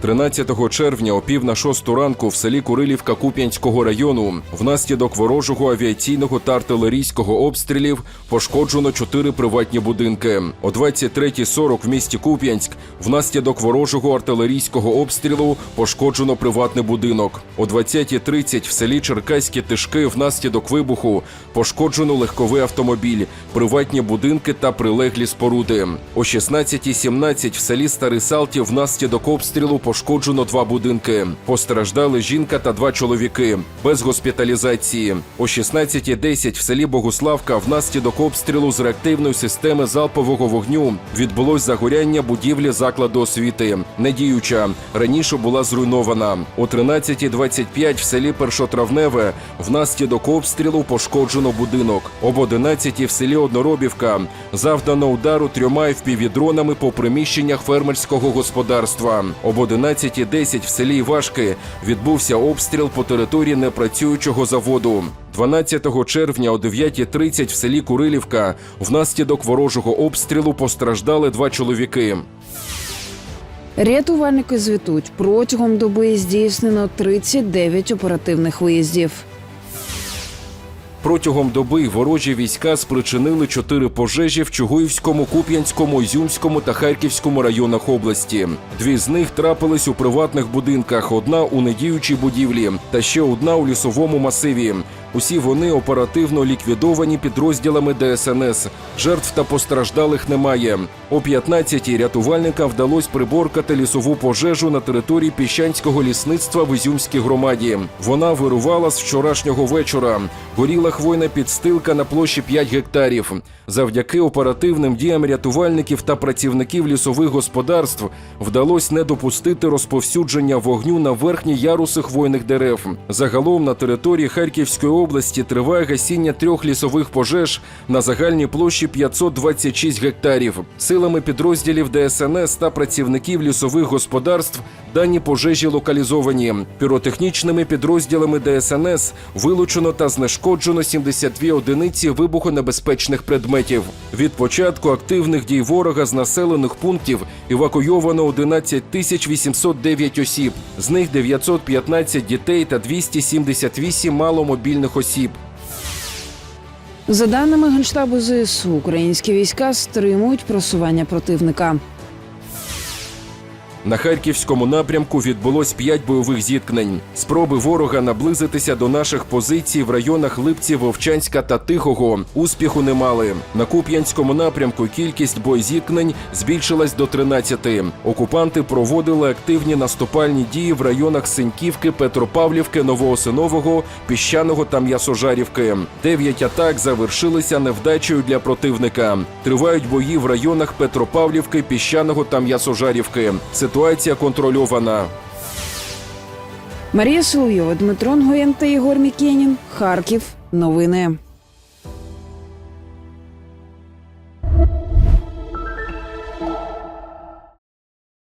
13 червня о пів на шосту ранку в селі Курилівка Куп'янського району внаслідок ворожого авіаційного та артилерійського обстрілів пошкоджено чотири приватні будинки. О 23.40 в місті Куп'янськ внаслідок ворожого артилерійського обстрілу пошкоджено приватний будинок. О 20.30 в селі Черкаські Тишки внаслідок вибуху пошкоджено легковий автомобіль, приватні будинки та прилеглі споруди. О 16.17 в селі Старий Салтів внаслідок обстрілу пошкоджено два будинки. Постраждали жінка та два чоловіки без госпіталізації. О 16.10 в селі Богуславка внаслідок обстрілу з реактивної системи залпового вогню відбулось загоряння будівлі закладу освіти. Недіюча раніше була зруйнована. О 13.25 в селі Першотравневе внаслідок обстрілу пошкоджено будинок. Об 11 в селі Одноробівка завдано удару трьома впівдронами по приміщеннях фермерського господарства. Об 11.10 в селі Івашки відбувся обстріл по території непрацюючого заводу. 12 червня о 9.30 в селі Курилівка внаслідок ворожого обстрілу постраждали два чоловіки. Рятувальники звітують протягом доби здійснено 39 оперативних виїздів. Протягом доби ворожі війська спричинили чотири пожежі в Чугуївському, Куп'янському, Ізюмському та Харківському районах області. Дві з них трапились у приватних будинках, одна у недіючій будівлі та ще одна у лісовому масиві. Усі вони оперативно ліквідовані підрозділами ДСНС. Жертв та постраждалих немає. О 15-й рятувальникам вдалося приборкати лісову пожежу на території піщанського лісництва в Ізюмській громаді. Вона вирувала з вчорашнього вечора. Горіла хвойна підстилка на площі 5 гектарів. Завдяки оперативним діям рятувальників та працівників лісових господарств вдалося не допустити розповсюдження вогню на верхні яруси хвойних дерев. Загалом на території Харківської області триває гасіння трьох лісових пожеж на загальній площі 526 гектарів. Силами підрозділів ДСНС та працівників лісових господарств дані пожежі локалізовані. Піротехнічними підрозділами ДСНС вилучено та знешкоджено 72 одиниці вибухонебезпечних предметів. Від початку активних дій ворога з населених пунктів евакуйовано 11 тисяч 809 осіб, з них 915 дітей та 278 маломобільних осіб. За даними Генштабу ЗСУ, українські війська стримують просування противника. На харківському напрямку відбулось п'ять бойових зіткнень. Спроби ворога наблизитися до наших позицій в районах Липці, Вовчанська та Тихого успіху не мали. На Куп'янському напрямку кількість боєзіткнень збільшилась до 13. Окупанти проводили активні наступальні дії в районах Синьківки, Петропавлівки, Новоосинового, Піщаного та М'ясожарівки. Дев'ять атак завершилися невдачею для противника. Тривають бої в районах Петропавлівки, Піщаного та М'ясожарівки. Ситуація контрольована. Марія Соловйова, Дмитро Нгоєн та Єгор Мікенін. Харків. Новини.